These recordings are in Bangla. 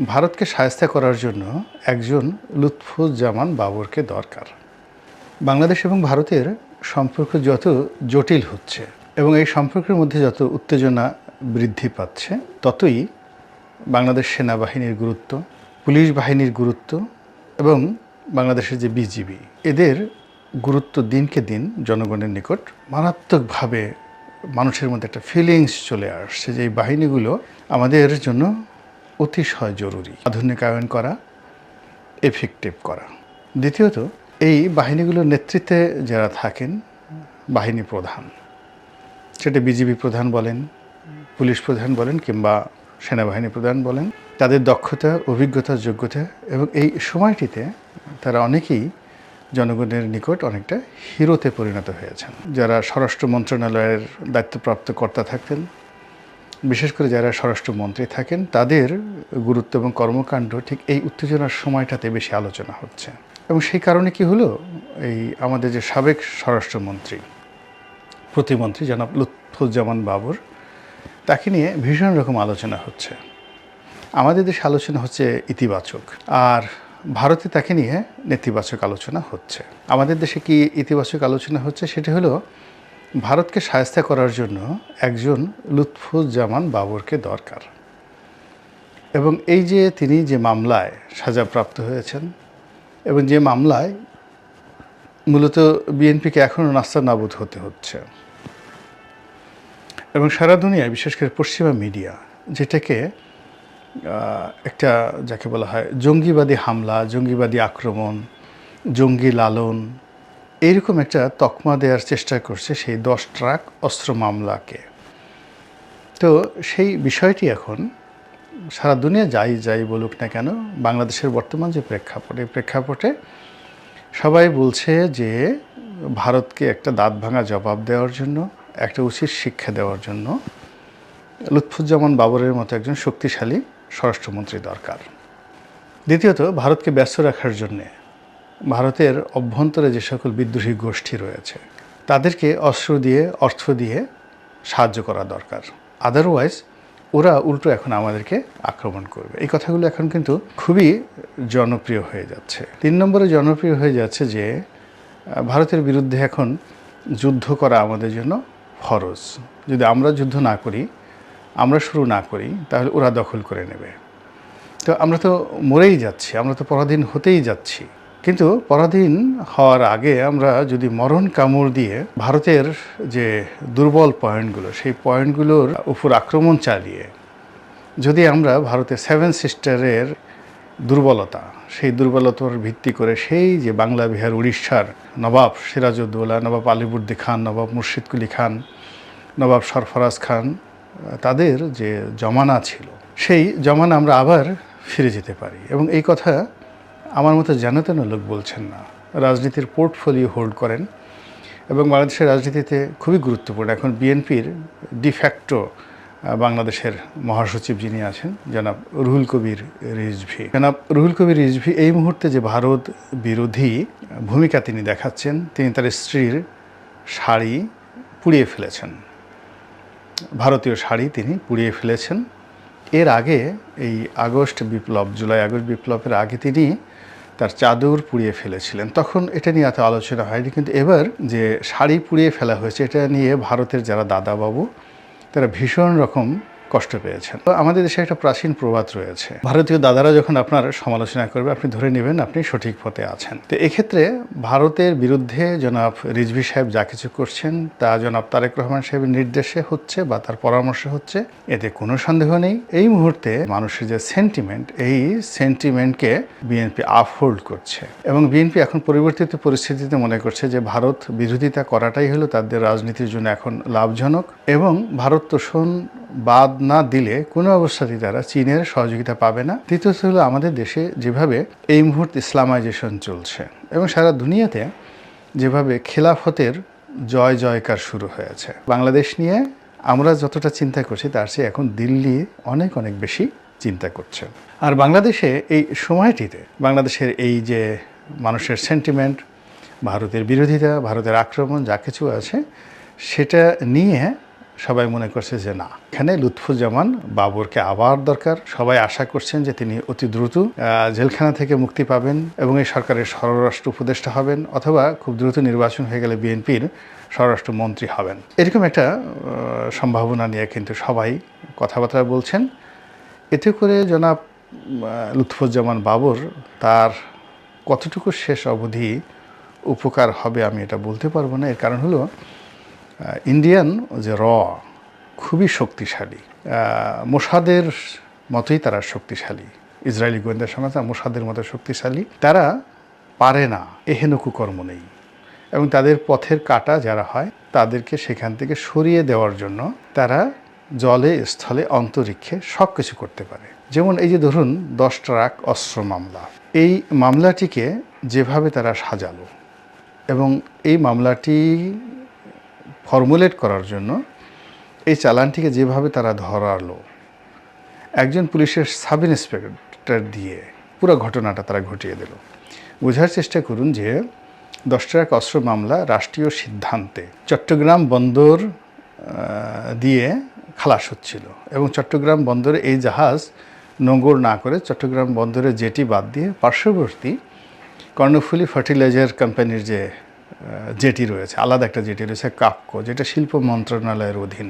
ভারতকে সায়স্তা করার জন্য একজন লুৎফুজ্জামান বাবরকে দরকার। বাংলাদেশ এবং ভারতের সম্পর্ক যত জটিল হচ্ছে এবং এই সম্পর্কের মধ্যে যত উত্তেজনা বৃদ্ধি পাচ্ছে, ততই বাংলাদেশ সেনাবাহিনীর গুরুত্ব, পুলিশ বাহিনীর গুরুত্ব এবং বাংলাদেশের যে বিজিবি, এদের গুরুত্ব দিনকে দিন জনগণের নিকট মারাত্মকভাবে মানুষের মধ্যে একটা ফিলিংস চলে আসছে যে এই বাহিনীগুলো আমাদের জন্য অতিশয় জরুরি। আধুনিকায়ন করা এফেক্টিভ করা। দ্বিতীয়ত, এই বাহিনীগুলোর নেতৃত্বে যারা থাকেন, বাহিনী প্রধান। সেটা বিজিবি প্রধান বলেন, পুলিশ প্রধান বলেন, কিংবা সেনাবাহিনী প্রধান বলেন, তাদের দক্ষতা, অভিজ্ঞতা, যোগ্যতা এবং এই সময়টিতে তারা অনেকেই জনগণের নিকট অনেকটা হিরোতে পরিণত হয়েছেন। যারা স্বরাষ্ট্র মন্ত্রণালয়ের দায়িত্বপ্রাপ্ত কর্তা থাকতেন বিশেষ করে যারা স্বরাষ্ট্রমন্ত্রী থাকেন, তাদের গুরুত্ব এবং কর্মকাণ্ড ঠিক এই উত্তেজনার সময়টাতে বেশি আলোচনা হচ্ছে। এবং সেই কারণে কি হলো? এই আমাদের যে সাবেক স্বরাষ্ট্রমন্ত্রী, প্রতিমন্ত্রী জনাব লুৎফুজ্জামান বাবর, তাকে নিয়ে ভীষণ রকম আলোচনা হচ্ছে। আমাদের দেশে আলোচনা হচ্ছে ইতিবাচক, আর ভারতে তাকে নিয়ে নেতিবাচক আলোচনা হচ্ছে। আমাদের দেশে কি ইতিবাচক আলোচনা হচ্ছে? সেটি হলো ভারতকে সায়স্তা করার জন্য একজন লুৎফুজ্জামান বাবরকে দরকার। এবং এই যে তিনি যে মামলায় সাজাপ্রাপ্ত হয়েছেন এবং যে মামলায় মূলত বিএনপিকে এখনও নাস্তা নাবুদ হতে হচ্ছে। এবং সারা দুনিয়ায়, বিশেষ করে পশ্চিমা মিডিয়া, যেটাকে একটা যাকে বলা হয় জঙ্গিবাদী হামলা, জঙ্গিবাদী আক্রমণ, জঙ্গি লালন এইরকম একটা তকমা দেওয়ার চেষ্টা করছে সেই দশ ট্রাক অস্ত্র মামলাকে। তো সেই বিষয়টি এখন সারা দুনিয়া যাই যাই বলুক না কেন, বাংলাদেশের বর্তমান যে প্রেক্ষাপট, এই প্রেক্ষাপটে সবাই বলছে যে ভারতকে একটা দাঁত ভাঙা জবাব দেওয়ার জন্য, একটা উচিত শিক্ষা দেওয়ার জন্য লুৎফুজ্জামান বাবরের মতো একজন শক্তিশালী স্বরাষ্ট্রমন্ত্রী দরকার। দ্বিতীয়ত, ভারতকে ব্যস্ত রাখার জন্যে ভারতের অভ্যন্তরে যে সকল বিদ্রোহী গোষ্ঠী রয়েছে, তাদেরকে অস্ত্র দিয়ে, অর্থ দিয়ে সাহায্য করা দরকার। আদারওয়াইজ ওরা উল্টো এখন আমাদেরকে আক্রমণ করবে। এই কথাগুলো এখন কিন্তু খুবই জনপ্রিয় হয়ে যাচ্ছে। তিন নম্বরে জনপ্রিয় হয়ে যাচ্ছে যে, ভারতের বিরুদ্ধে এখন যুদ্ধ করা আমাদের জন্য ফরজ। যদি আমরা যুদ্ধ না করি, আমরা শুরু না করি, তাহলে ওরা দখল করে নেবে। তো আমরা তো মরেই যাচ্ছি, আমরা তো পরাধীন হতেই যাচ্ছি। কিন্তু পরাধীন হওয়ার আগে আমরা যদি মরণ কামড় দিয়ে ভারতের যে দুর্বল পয়েন্টগুলো, সেই পয়েন্টগুলোর উপর আক্রমণ চালিয়ে যদি আমরা ভারতের সেভেন সিস্টারের দুর্বলতা, সেই দুর্বলতার ভিত্তি করে সেই যে বাংলা বিহার, উড়িষ্যার নবাব সিরাজউদ্দৌলা, নবাব আলিবুদ্দি খান, নবাব মুর্শিদকুলি খান, নবাব সরফরাজ খান, তাদের যে জমানা ছিল, সেই জমানা আমরা আবার ফিরে যেতে পারি। এবং এই কথা আমার মতো জানাতেন লোক বলছেন না। রাজনীতির পোর্টফোলিও হোল্ড করেন এবং বাংলাদেশের রাজনীতিতে খুবই গুরুত্বপূর্ণ। এখন বিএনপির ডিফ্যাক্টো বাংলাদেশের মহাসচিব যিনি আছেন, জনাব রুহুল কবির রিজভি। জনাব রুহুল কবির রিজভি এই মুহূর্তে যে ভারত বিরোধী ভূমিকা তিনি দেখাচ্ছেন, তিনি তার স্ত্রীর শাড়ি পুড়িয়ে ফেলেছেন। ভারতীয় শাড়ি তিনি পুড়িয়ে ফেলেছেন। এর আগে এই আগস্ট বিপ্লব, জুলাই আগস্ট বিপ্লবের আগে তিনি তার চাদর পুড়িয়ে ফেলেছিলেন। তখন এটা নিয়ে এত আলোচনা হয়নি, কিন্তু এবার যে শাড়ি পুড়িয়ে ফেলা হয়েছে, এটা নিয়ে ভারতের যারা দাদাবাবু, তারা ভীষণ রকম কষ্ট পেয়েছেন। তো আমাদের দেশে একটা প্রাচীন প্রবাদ রয়েছে। ভারতীয় দাদারা যখন আপনার সমালোচনা করবে, আপনি ধরে নেবেন আপনি সঠিক পথে আছেন। তো এক্ষেত্রে ভারতের বিরুদ্ধে জনাব রিজভি সাহেব যা কিছু করছেন, তা জনাব তারেক রহমান সাহেবের নির্দেশে হচ্ছে বা তার পরামর্শে হচ্ছে, এতে কোনো সন্দেহ নেই। এই মুহূর্তে মানুষের যে সেন্টিমেন্ট এই সেন্টিমেন্টকে বিএনপি আপহোল্ড করছে। এবং বিএনপি এখন পরিবর্তিত পরিস্থিতিতে মনে করছে যে ভারত বিরোধিতা করাটাই হলো তাদের রাজনীতির জন্য এখন লাভজনক। এবং ভারত তোষণ বাদ না দিলে কোনো অবস্থাতেই তারা চীনের সহযোগিতা পাবে না। তৃতীয়ত হলো আমাদের দেশে যেভাবে এই মুহূর্তে ইসলামাইজেশন চলছে এবং সারা দুনিয়াতে যেভাবে খেলাফতের জয় জয়কার শুরু হয়েছে। বাংলাদেশ নিয়ে আমরা যতটা চিন্তা করছি, তার চেয়ে এখন দিল্লি অনেক অনেক বেশি চিন্তা করছে। আর বাংলাদেশে এই সময়টিতে, বাংলাদেশের এই যে মানুষের সেন্টিমেন্ট ভারতের বিরোধিতা, ভারতের আক্রমণ, যা কিছু আছে, সেটা নিয়ে সবাই মনে করছে যে না। এখানে লুৎফুজ্জামান বাবরকে আবার দরকার। সবাই আশা করছেন যে তিনি অতি দ্রুত জেলখানা থেকে মুক্তি পাবেন এবং এই সরকারের স্বরাষ্ট্র উপদেষ্টা হবেন অথবা খুব দ্রুত নির্বাচন হয়ে গেলে বিএনপির স্বরাষ্ট্রমন্ত্রী হবেন। এরকম একটা সম্ভাবনা নিয়ে কিন্তু সবাই কথাবার্তা বলছেন। এতে করে জনাব লুৎফুজ্জামান বাবর তার কতটুকু শেষ অবধি উপকার হবে আমি এটা বলতে পারব না। এর কারণ হলো ইন্ডিয়ান যে র, খুবই শক্তিশালী। মোসাদের মতোই তারা শক্তিশালী। ইসরায়েলি গোয়েন্দা সংস্থা মোসাদের মতো শক্তিশালী। তারা পারে না এহেন কুকর্ম নেই। এবং তাদের পথের কাটা যারা হয়, তাদেরকে সেখান থেকে সরিয়ে দেওয়ার জন্য তারা জলে, স্থলে, অন্তরিক্ষে সব কিছু করতে পারে। যেমন এই যে ধরুন, দশ ট্রাক অস্ত্র মামলা। এই মামলাটিকে যেভাবে তারা সাজালো, এবং এই মামলাটি ফর্মুলেট করার জন্য এই চালানটিকে যেভাবে তারা ধরালো, একজন পুলিশের সাব ইন্সপেক্টর দিয়ে পুরো ঘটনাটা তারা ঘটিয়ে দিল। বোঝার চেষ্টা করুন যে দশ টাকা অস্ত্র মামলা রাষ্ট্রীয় সিদ্ধান্তে চট্টগ্রাম বন্দর দিয়ে খালাস হচ্ছিল এবং চট্টগ্রাম বন্দরে এই জাহাজ নোঙ্গর না করে চট্টগ্রাম বন্দরে জেটি বাদ দিয়ে পার্শ্ববর্তী কর্ণফুলি ফার্টিলাইজার কোম্পানির যে জেটি রয়েছে, আলাদা একটা জেটি রয়েছে কাপকো যেটা শিল্প মন্ত্রণালয়ের অধীন।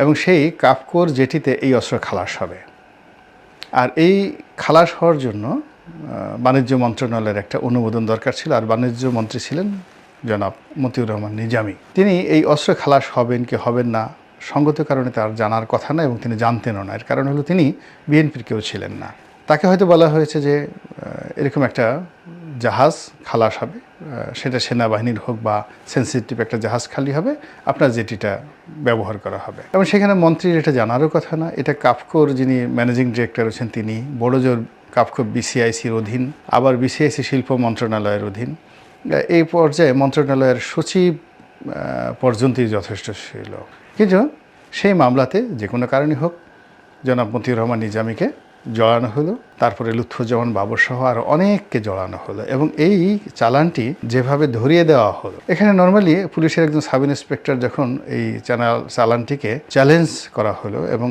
এবং সেই কাপকোর জেটিতে এই অস্ত্র খালাস হবে। আর এই খালাস হওয়ার জন্য বাণিজ্য মন্ত্রণালয়ের একটা অনুমোদন দরকার ছিল, আর বাণিজ্য মন্ত্রী ছিলেন জনাব মতিউর রহমান নিজামী। তিনি এই অস্ত্র খালাস হবেন কি হবেন না, সঙ্গত কারণে তার জানার কথা না, এবং তিনি জানতেনও না। এর কারণ হলো তিনি বিএনপির কেউ ছিলেন না। তাকে হয়তো বলা হয়েছে যে এরকম একটা জাহাজ খালাস হবে সেটা সেনাবাহিনীর হোক বা সেন্সিটিভ একটা জাহাজ খালি হবে, আপনার জেটিটা ব্যবহার করা হবে। এবং সেখানে মন্ত্রীর এটা জানারও কথা না, এটা কাফকোর যিনি ম্যানেজিং ডিরেক্টর আছেন তিনি, বড়জোর কাফকো বিসিআইসির অধীন, আবার বিসিআইসি শিল্প মন্ত্রণালয়ের অধীন এই পর্যায়ে মন্ত্রণালয়ের সচিব পর্যন্তই যথেষ্ট ছিল। কিন্তু সেই মামলাতে যে কোনো কারণে হোক, জনাব মতিউর রহমান নিজামীকে জড়ানো হলো, তারপরে লুৎফুজ্জামান বাবর সহ আরও অনেককে জড়ানো হলো এবং এই চালানটি যেভাবে ধরিয়ে দেওয়া হলো। এখানে নর্মালি পুলিশের একজন সাব ইন্সপেক্টর যখন এই চ্যানেল চালানটিকে চ্যালেঞ্জ করা হলো এবং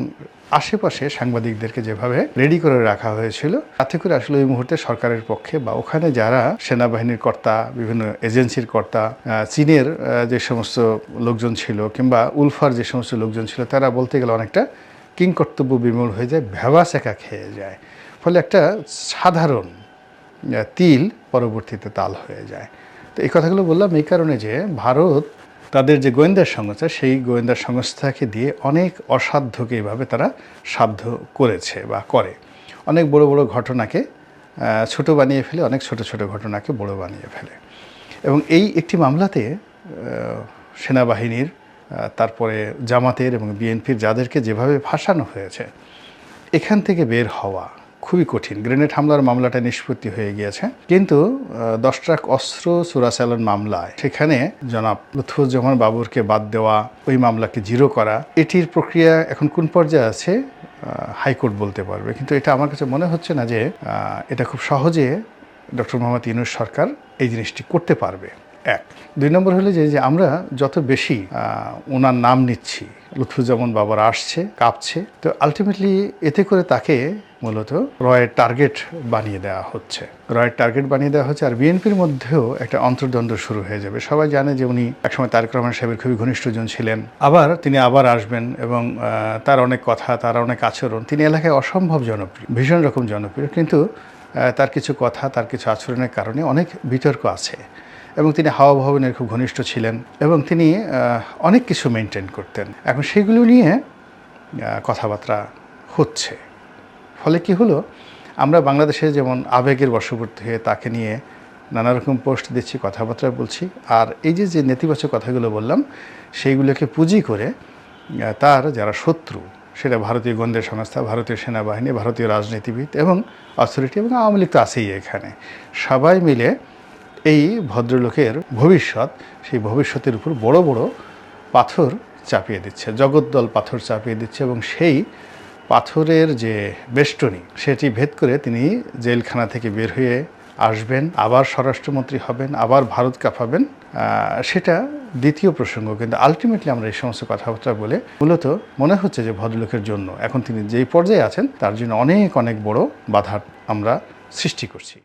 আশেপাশে সাংবাদিকদেরকে যেভাবে রেডি করে রাখা হয়েছিল, তাতে করে আসলে ওই মুহূর্তে সরকারের পক্ষে বা ওখানে যারা সেনাবাহিনীর কর্তা, বিভিন্ন এজেন্সির কর্তা চীনের যে সমস্ত লোকজন ছিল কিংবা উলফার যে সমস্ত লোকজন ছিল, তারা বলতে গেলে অনেকটা কিং কর্তব্য বিমূল হয়ে যায় ভেবা চেকা খেয়ে যায়। ফলে একটা সাধারণ তিল পরবর্তীতে তাল হয়ে যায়। তো এই কথাগুলো বললাম এই কারণে যে ভারত তাদের যে গোয়েন্দা সংস্থা, সেই গোয়েন্দা সংস্থাকে দিয়ে অনেক অসাধ্যকে এইভাবে তারা সাধ্য করেছে বা করে। অনেক বড় বড় ঘটনাকে ছোট বানিয়ে ফেলে, অনেক ছোট ছোট ঘটনাকে বড় বানিয়ে ফেলে। এবং এই একটি মামলাতে সেনাবাহিনীর তারপরে জামাতের এবং বিএনপির যাদেরকে যেভাবে ফাঁসানো হয়েছে, এখান থেকে বের হওয়া খুবই কঠিন। গ্রেনেড হামলার মামলাটা নিষ্পত্তি হয়ে গিয়েছে। কিন্তু দশ ট্রাক অস্ত্র চোরাচালান মামলায়, সেখানে জনাব লুৎফুজ্জামান বাবুরকে বাদ দেওয়া, ওই মামলাকে জিরো করা, এটির প্রক্রিয়া এখন কোন পর্যায়ে আছে হাইকোর্ট বলতে পারবে। কিন্তু এটা আমার কাছে মনে হচ্ছে না যে এটা খুব সহজে ডক্টর মোহাম্মদ ইউনুস সরকার এই জিনিসটি করতে পারবে। এক। দুই নম্বর হলো যে আমরা যত বেশি ওনার নাম নিচ্ছি, লুৎফুজ্জামান বাবার আসছে, কাঁপছে, তো আলটিমেটলি এতে করে তাকে মূলত রয়ের টার্গেট বানিয়ে দেওয়া হচ্ছে। রয়ের টার্গেট বানিয়ে দেওয়া হচ্ছে আর বিএনপির মধ্যেও একটা অন্তর্দ্বন্দ্ব শুরু হয়ে যাবে। সবাই জানে যে, উনি একসময় তারেক রহমান সাহেবের খুবই ঘনিষ্ঠজন ছিলেন। আবার তিনি আবার আসবেন এবং তার অনেক কথা, তার অনেক আচরণ, তিনি এলাকায় অসম্ভব জনপ্রিয়, ভীষণ রকম জনপ্রিয়। কিন্তু তার কিছু কথা, তার কিছু আচরণের কারণে অনেক বিতর্ক আছে। এবং তিনি হাওয়া ভবনের খুব ঘনিষ্ঠ ছিলেন এবং তিনি অনেক কিছু মেনটেন করতেন। এখন সেগুলো নিয়ে কথাবার্তা হচ্ছে। ফলে কি হলো? আমরা বাংলাদেশে যেমন আবেগের বশবর্তী হয়ে তাকে নিয়ে নানা রকম পোস্ট দিচ্ছি, কথাবার্তা বলছি, আর এই যে যে নেতিবাচক কথাগুলো বললাম, সেইগুলোকে পুঁজি করে তার যারা শত্রু, সেটা ভারতীয় গোয়েন্দা সংস্থা, ভারতীয় সেনাবাহিনী, ভারতীয় রাজনীতিবিদ এবং অথরিটি এবং আওয়ামী লীগ তো আছেই এখানে। সবাই মিলে এই ভদ্রলোকের ভবিষ্যৎ, সেই ভবিষ্যতের উপর বড় বড় পাথর চাপিয়ে দিচ্ছে, জগদ্দল পাথর চাপিয়ে দিচ্ছে এবং সেই পাথরের যে বেষ্টনী, সেটি ভেদ করে তিনি জেলখানা থেকে বের হয়ে আসবেন, আবার স্বরাষ্ট্রমন্ত্রী হবেন, আবার ভারত কাঁপাবেন সেটা দ্বিতীয় প্রসঙ্গ। কিন্তু আলটিমেটলি আমরা এই সমস্ত কথাবার্তা বলে মূলত মনে হচ্ছে যে ভদ্রলোকের জন্য এখন তিনি যেই পর্যায়ে আছেন, তার জন্য অনেক অনেক বড় বাধার আমরা সৃষ্টি করছি।